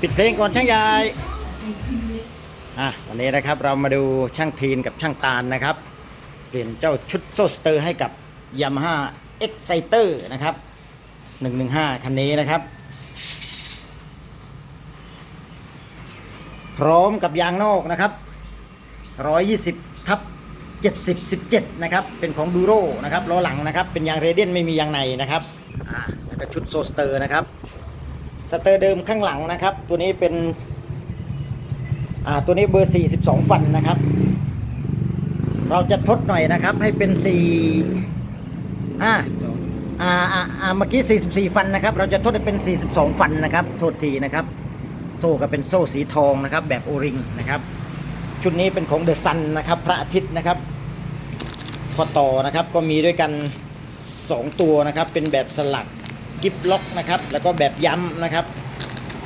ปิดเพลงก่อนช่างใหญ่อะวันนี้นะครับเรามาดูช่างทีนกับช่างตาลนะครับ เปลี่ยนเจ้าชุดโซสเตอร์ให้กับ Yamaha Exciter นะครับ 115 คันนี้นะครับ พร้อมกับยางนอกนะครับ 120 ทับ 70 17 นะครับ เป็นของดูโรนะครับล้อหลังนะครับ เป็นยางเรเดียนไม่มียางในนะครับอ่าแล้วก็ชุดโซสเตอร์นะครับ สเตอร์เดิมข้างหลังนะครับ ตัวนี้เป็นอ่าตัวนี้เบอร์ 42 ฟันนะครับ เราจะทดหน่อยนะครับ ให้เป็น4อ่าอ่าอ่าอ่าเมื่อกี้ 44 ฟันนะครับ เราจะทดให้เป็น 42 ฟันนะครับ โทษทีนะครับ โซ่ก็เป็นโซ่สีทองนะครับ แบบโอริงนะครับ ชุดนี้เป็นของเดอะซันนะครับ พระอาทิตย์นะครับพอต่อนะครับก็มีด้วยกัน 2 ตัวนะครับ เป็นแบบสลัก กิฟล็อกนะครับ แล้วก็แบบย้ำนะครับ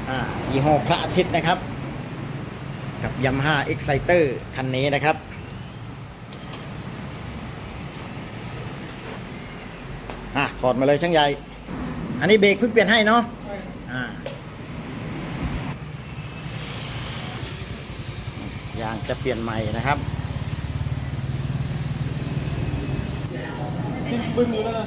อ่ายี่ห้อพระอาทิตย์นะครับ กับย a มฮ่าเอ็กไซเตอร์คันนี้นะครับ อะถอดมาเลยช่างใหญ่ อันนี้เบรกเพิ่งเปลี่ยนให้เนาะอ่ายางจะเปลี่ยนใหม่นะครับบึ้งอยู่แล้วนะ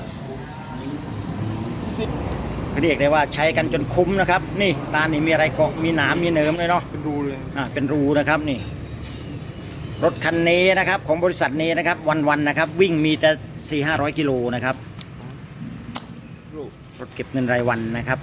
เรียกได้ว่าใช้กันจนคุ้มนะครับ นี่ตานี่มีอะไรเกาะมีหนามมีเนิมเลยเนาะเป็นรูเลยอ่าเป็นรูนะครับนี่ รถคันนี้นะครับ ของบริษัทนี้นะครับ วันๆนะครับ วิ่งมีแต่สี่ห้าร้อยกิโลนะครับรูรถเก็บเงินรายวันนะครับ